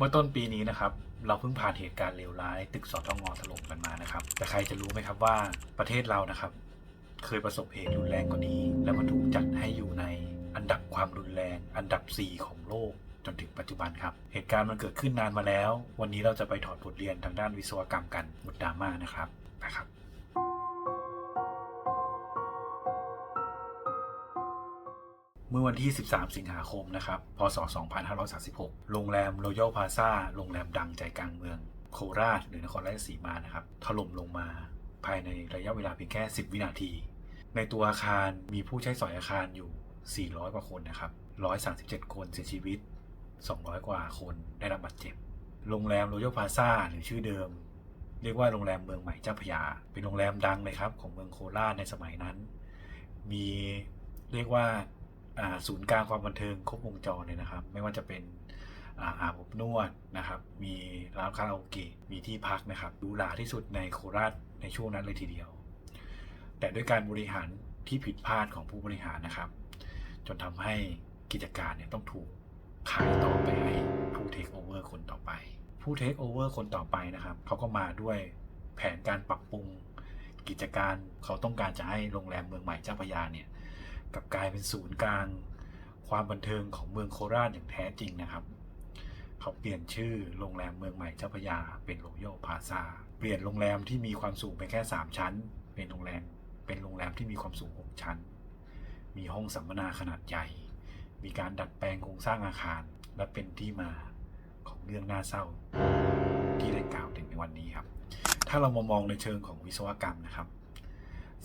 เมื่อต้นปีนี้นะครับเราเพิ่งผ่านเหตุการณ์เลวร้าย ตึกสตงถล่มกันมานะครับ แต่ใครจะรู้ไหมครับว่าประเทศเรานะครับ เคยประสบเหตุรุนแรงกว่านี้ แล้วมันถูกจัดให้อยู่ในอันดับความรุนแรง อันดับ 4 ของโลกจนถึงปัจจุบันครับ เหตุการณ์มันเกิดขึ้นนานมาแล้ว วันนี้เราจะไปถอดบทเรียนทางด้านวิศวกรรมกันหมดดราม่านะครับนะครับ เมื่อวันที่ 13 สิงหาคมนะครับ พศ 2536 โรงแรม Royal Plaza โรงแรมดังใจกลางเมือง โคราชหรือนครราชสีมานะครับ ถล่มลงมาภายในระยะเวลาเพียงแค่ 10 วินาที ในตัวอาคารมีผู้ใช้สอยอาคารอยู่ 400 กว่าคนนะครับ 137 คนเสียชีวิต 200 กว่าคนได้รับบาดเจ็บ โรงแรม Royal Plaza หรือชื่อเดิม เรียกว่าโรงแรมเมืองใหม่เจ้าพยา เป็นโรงแรมดังเลยครับของเมืองโคราชในสมัยนั้น มีเรียกว่า ศูนย์กลางความบันเทิงครบวงจรเลยนะครับ ไม่ว่าจะเป็นอาบอบนวดนะครับ มีร้านคาราโอเกะมีที่พักนะครับดูหราที่สุดในโคราชในช่วงนั้นเลยทีเดียว แต่ด้วยการบริหารที่ผิดพลาดของผู้บริหารนะครับ จนทำให้กิจการเนี่ยต้องถูกขายต่อไปให้ผู้เทคโอเวอร์คนต่อไป ผู้เทคโอเวอร์คนต่อไปนะครับเขาก็มาด้วยแผนการปรับปรุงกิจการเขาต้องการจะให้โรงแรมเมืองใหม่เจ้าพยาเนี่ย กับกลายเป็นศูนย์กลาง ความบันเทิงของเมืองโคราชอย่างแท้จริงนะครับ เขาเปลี่ยนชื่อโรงแรมเมืองใหม่เจ้าพยา เป็นโรยัลพาซาเปลี่ยนโรงแรมที่มีความสูงไปแค่ 3 ชั้น เป็นโรงแรมเป็นโรงแรมที่มีความสูง 6 ชั้น มีห้องสัมมนาขนาดใหญ่ มีการดัดแปลงโครงสร้างอาคาร และเป็นที่มาของเรื่องน่าเศร้า ที่ได้กล่าวถึงในวันนี้ครับ ถ้าเรามามองในเชิงของวิศวกรรมนะครับ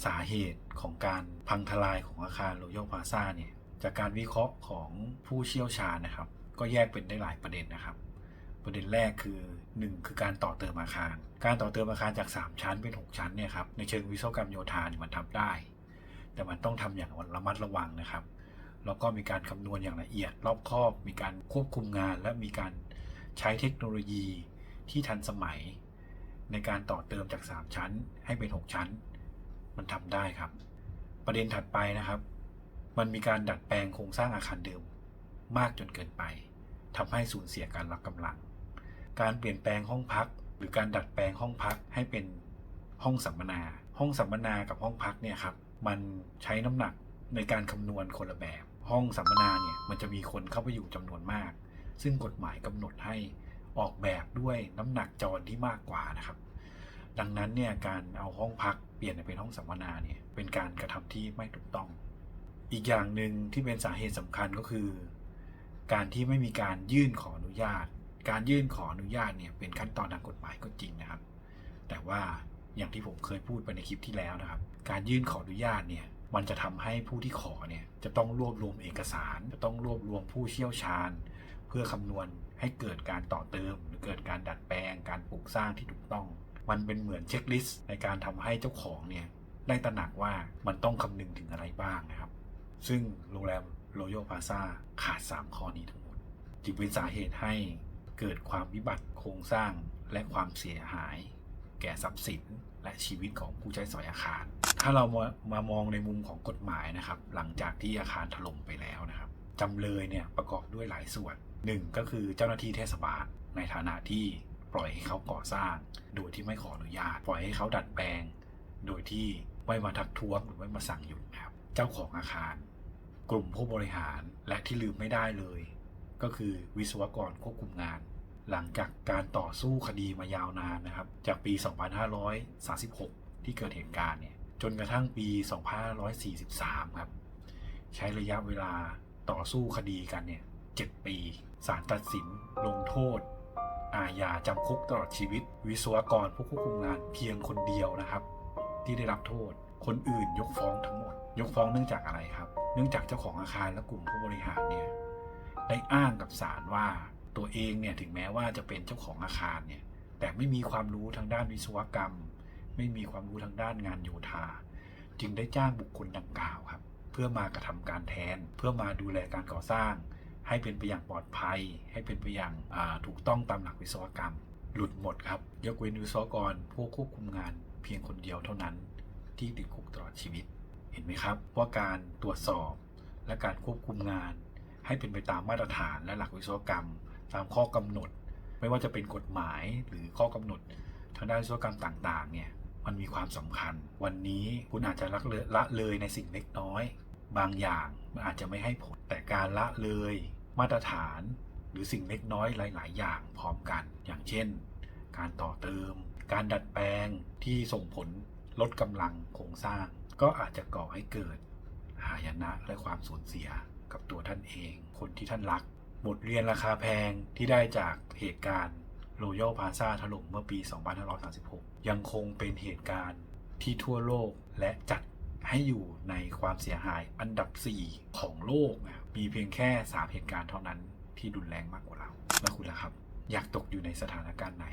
สาเหตุของการพังทลายของอาคารโรยัลพาซาเนี่ยจากการวิเคราะห์ของผู้เชี่ยวชาญนะครับ ก็แยกเป็นได้หลายประเด็นนะครับ ประเด็นแรกคือ 1 คือการต่อเติมอาคาร การต่อเติมอาคารจาก 3 ชั้นเป็น 6 ชั้นเนี่ยครับในเชิงวิศวกรรมโยธาเนี่ยมันทำได้ แต่มันต้องทำอย่างระมัดระวังนะครับแล้วก็มีการคำนวณอย่างละเอียด รอบคอบ มีการควบคุมงาน และมีการใช้เทคโนโลยีที่ทันสมัย ในการต่อเติมจาก 3 ชั้นให้เป็น 6 ชั้น มันทำได้ครับ ประเด็นถัดไปนะครับ มันมีการดัดแปลงโครงสร้างอาคารเดิมมากจนเกินไปทำให้สูญเสียการรับกำลัง การเปลี่ยนแปลงห้องพัก หรือการดัดแปลงห้องพักให้เป็นห้องสัมมนา ห้องสัมมนากับห้องพักเนี่ยครับ มันใช้น้ำหนักในการคำนวณคนละแบบ ห้องสัมมนาเนี่ยมันจะมีคนเข้าไปอยู่จำนวนมาก ซึ่งกฎหมายกำหนดให้ออกแบบด้วยน้ำหนักจรที่มากกว่านะครับ ดังนั้นเนี่ยการเอาห้องพักเปลี่ยนเป็นห้องสัมมนาเนี่ยเป็นการกระทำที่ไม่ถูกต้อง อีกอย่างหนึ่งที่เป็นสาเหตุสำคัญก็คือ การที่ไม่มีการยื่นขออนุญาต การยื่นขออนุญาตเนี่ยเป็นขั้นตอนทางกฎหมายก็จริงนะครับ แต่ว่าอย่างที่ผมเคยพูดไปในคลิปที่แล้วนะครับ การยื่นขออนุญาตเนี่ยมันจะทำให้ผู้ที่ขอเนี่ยจะต้องรวบรวมเอกสาร จะต้องรวบรวมผู้เชี่ยวชาญ เพื่อคำนวณให้เกิดการต่อเติม หรือเกิดการดัดแปลง การปลูกสร้างที่ถูกต้อง มันเป็นเหมือนเช็คลิสต์ในการทำให้เจ้าของเนี่ยได้ตระหนักว่ามันต้องคำนึงถึงอะไรบ้างนะครับ ซึ่งโรงแรมโรยัลพาซาขาด 3 ข้อนี้ทั้งหมด จึงเป็นสาเหตุให้เกิดความวิบัติโครงสร้างและความเสียหาย แก่ทรัพย์สินและชีวิตของผู้ใช้สอยอาคาร ถ้าเรามามามองในมุมของกฎหมายนะครับ หลังจากที่อาคารถล่มไปแล้วนะครับจำเลยเนี่ยประกอบด้วยหลายส่วนหนึ่งก็คือเจ้าหน้าที่เทศบาลในฐานะที่ ปล่อยให้เขาก่อสร้าง โดยที่ไม่ขออนุญาต ปล่อยให้เขาดัดแปลง โดยที่ไม่มาทักท้วงหรือไม่มาสั่งหยุดนะครับ เจ้าของอาคาร กลุ่มผู้บริหารและที่ลืมไม่ได้เลย ก็คือวิศวกรควบคุมงาน หลังจากการต่อสู้คดีมายาวนานนะครับ จากปี 2536 ที่เกิดเหตุการณ์เนี่ยจนกระทั่งปี 2543 ครับ ใช้ระยะเวลาต่อสู้คดีกันเนี่ย 7 ปี ศาลตัดสินลงโทษ อาญาจำคุกตลอดชีวิต วิศวกรผู้ควบคุมงานเพียงคนเดียวนะครับ ที่ได้รับโทษ คนอื่นยกฟ้องทั้งหมด ยกฟ้องเนื่องจากอะไรครับ เนื่องจากเจ้าของอาคารและกลุ่มผู้บริหารเนี่ยได้อ้างกับศาลว่าตัวเองเนี่ยถึงแม้ว่าจะเป็นเจ้าของอาคารเนี่ยแต่ไม่มีความรู้ทางด้านวิศวกรรม ไม่มีความรู้ทางด้านงานโยธา จึงได้จ้างบุคคลดังกล่าวครับ เพื่อมากระทำการแทน เพื่อมาดูแลการก่อสร้าง ให้เป็นไปอย่างปลอดภัย ให้เป็นไปอย่างถูกต้องตามหลักวิศวกรรม หลุดหมดครับ ยกเว้นวิศวกรผู้ควบคุมงานเพียงคนเดียวเท่านั้นที่ติดคุกตลอดชีวิต เห็นไหมครับว่าการตรวจสอบและการควบคุมงาน ให้เป็นไปตามมาตรฐานและหลักวิศวกรรม ตามข้อกำหนด ไม่ว่าจะเป็นกฎหมายหรือข้อกำหนด ทางด้านวิศวกรรมต่างๆเนี่ยมันมีความสำคัญ วันนี้คุณอาจจะละเลยละเลยในสิ่งเล็กน้อย บางอย่างมันอาจจะไม่ให้ผลแต่การละเลย มาตรฐานหรือสิ่งเล็กน้อยหลาย ๆ อย่างพร้อมกัน อย่างเช่น การต่อเติม การดัดแปลงที่ส่งผลลดกำลังโครงสร้าง ก็อาจจะก่อให้เกิด หายนะและความสูญเสียกับตัวท่านเอง คนที่ท่านรัก บทเรียนราคาแพงที่ได้จากเหตุการณ์โรยัลพาซาถล่มเมื่อปี 2536 ยังคงเป็นเหตุการณ์ที่ทั่วโลกและจัด ให้อยู่ในความเสียหายอันดับ 4 ของโลกนะมีเพียงแค่ 3 เหตุการณ์เท่านั้นที่รุนแรงมากกว่าเรา แล้วคุณล่ะครับ อยากตกอยู่ในสถานการณ์ไหน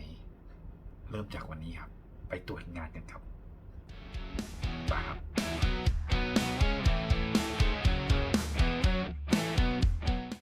เริ่มจากวันนี้ครับ ไปตรวจงานกันครับไปครับ